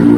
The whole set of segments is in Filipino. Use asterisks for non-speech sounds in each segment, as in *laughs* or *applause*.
Hi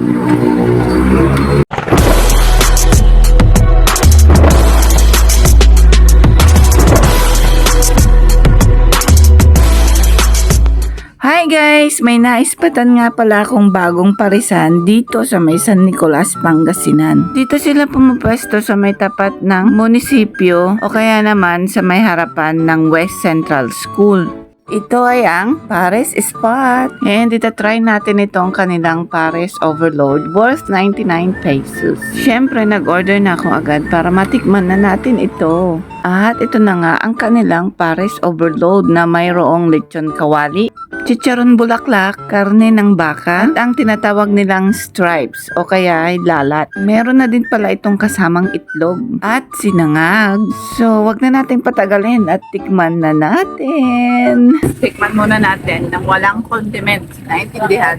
guys! May naispatan nga pala akong bagong parisan dito sa may San Nicolas, Pangasinan. Dito sila pumupwesto sa may tapat ng munisipyo o kaya naman sa may harapan ng West Central School. Ito ay ang Pares Spot. And try natin itong kanilang Pares Overload worth 99 pesos. Siyempre, nag-order na ako agad para matikman na natin ito. At ito na nga ang kanilang Pares Overload na mayroong lechon kawali, chicharon bulaklak, karne ng baka, at ang tinatawag nilang stripes o kaya ay lalat. Meron na din pala itong kasamang itlog at sinangag. So, wag na natin patagalin at tikman na natin. *laughs* Tikman muna natin ng walang condiments. Naintindihan?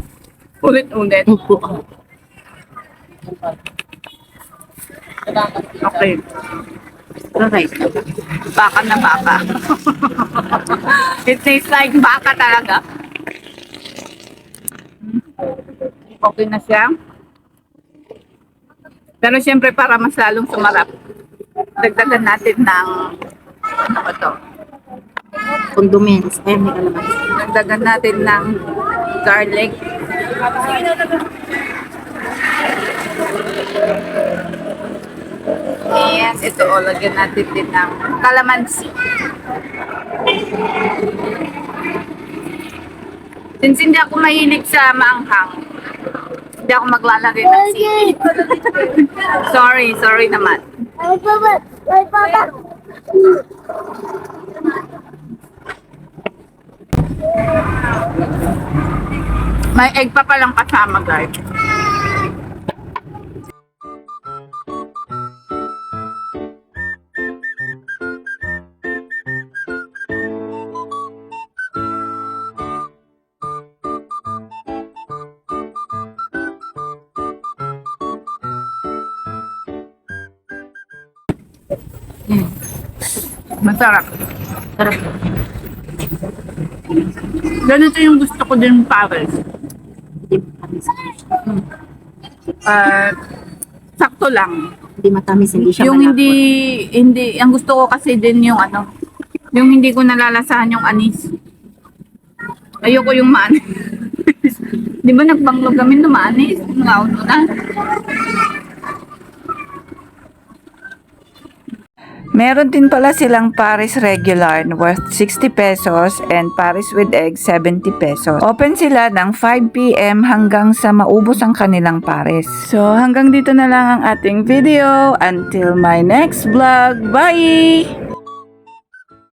*laughs* Ulit-ulit. Okay. Okay. Baka na baka. *laughs* It tastes like baka talaga. Okay na siya. Pero siyempre para mas lalong sumarap, dagdagan natin ng ano ba to? condiments. Ay, may kalaman. Dagdagan natin ng garlic. And ito, o, lagyan natin din ng calamansi. Since hindi ako mahilig sa maanghang, hindi ako maglalagay ng sili. *laughs* sorry, sorry naman. Ay, papa! Ay, papa! May egg pa palang kasama, guys. Masarap. Sarap. Ganito yung gusto ko din Paris. Hindi matamis. Uh, sakto lang. Hindi matamis, hindi siya yung malapot. hindi, hindi, ang gusto ko kasi din yung ano, yung hindi ko nalalasahan yung anis. Ayoko yung maanis. *laughs* Di ba nagbanglog kami na maanis? Ngauno na. Meron din pala silang Paris regular worth 60 pesos and Paris with egg 70 pesos. Open sila ng 5 p.m. hanggang sa maubos ang kanilang Paris. So hanggang dito na lang ang ating video. Until my next vlog. Bye!